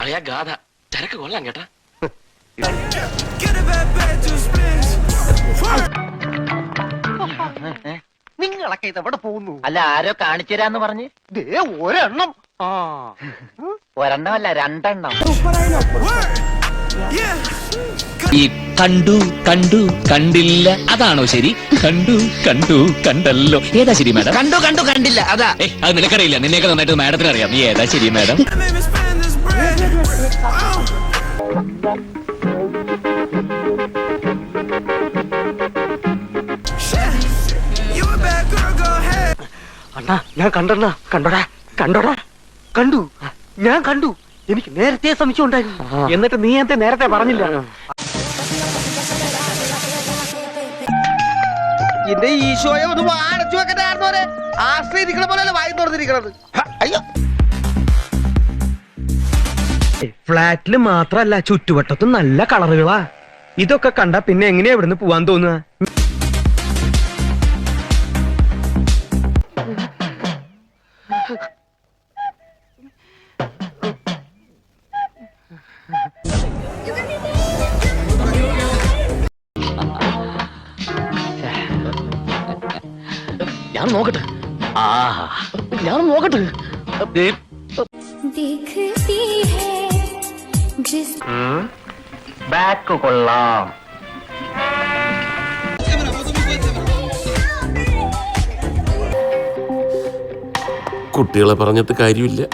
അറിയാ ഗാഥ ചരക്ക് കൊള്ളാം കേട്ടാ. നിങ്ങളൊക്കെ ഇത് എവിടെ പോകുന്നു? അല്ല ആരോ കാണിച്ചു തരാന്ന് പറഞ്ഞ്. ദേ ഒരെണ്ണം. ആ. ഒരെണ്ണമല്ല രണ്ടെണ്ണം. ഈ കണ്ടു കണ്ടു കണ്ടില്ല. അതാണോ ശരി? കണ്ടു കണ്ടു കണ്ടല്ലോ. ഏതാ ശരി മാഡം? കണ്ടു കണ്ടു കണ്ടില്ല. അതാ. ഏ അത് നിനക്കറിയില്ല. നിന്നെയൊക്കെ നന്നായിട്ട് മാഡത്തിന് അറിയാം നീ ഏതാ ശരി മാഡം? അണ്ണാ ഞാൻ കണ്ടണ്ണാ. കണ്ടോടാ. കണ്ടോടാ. കണ്ടു. ഞാൻ കണ്ടു. എനിക്ക് നേരത്തെ സംശയം ഉണ്ടായിരുന്നു എന്നിട്ട് നീ എന്തേ നേരത്തെ പറഞ്ഞില്ല. എന്റെ ഈശോയെ ഒന്ന് അടച്ചു വെക്കണ്ടായിരുന്നോരെ ആശ്രയിരിക്കണ പോലെ വായി തുറന്നിരിക്കണത്. അയ്യോ. ഫ്ലാറ്റിൽ മാത്രല്ല ചുറ്റുവട്ടത്തും നല്ല കളറുകളാ. ഇതൊക്കെ കണ്ട പിന്നെ എങ്ങനെയാ ഇവിടുന്ന് പോവാൻ തോന്നുക? ഞാൻ നോക്കട്ടെ. ആ ഞാൻ നോക്കട്ടെ. ബാക്ക് കൊള്ളാം. കുട്ടികളെ പറഞ്ഞിട്ട് കാര്യമില്ല.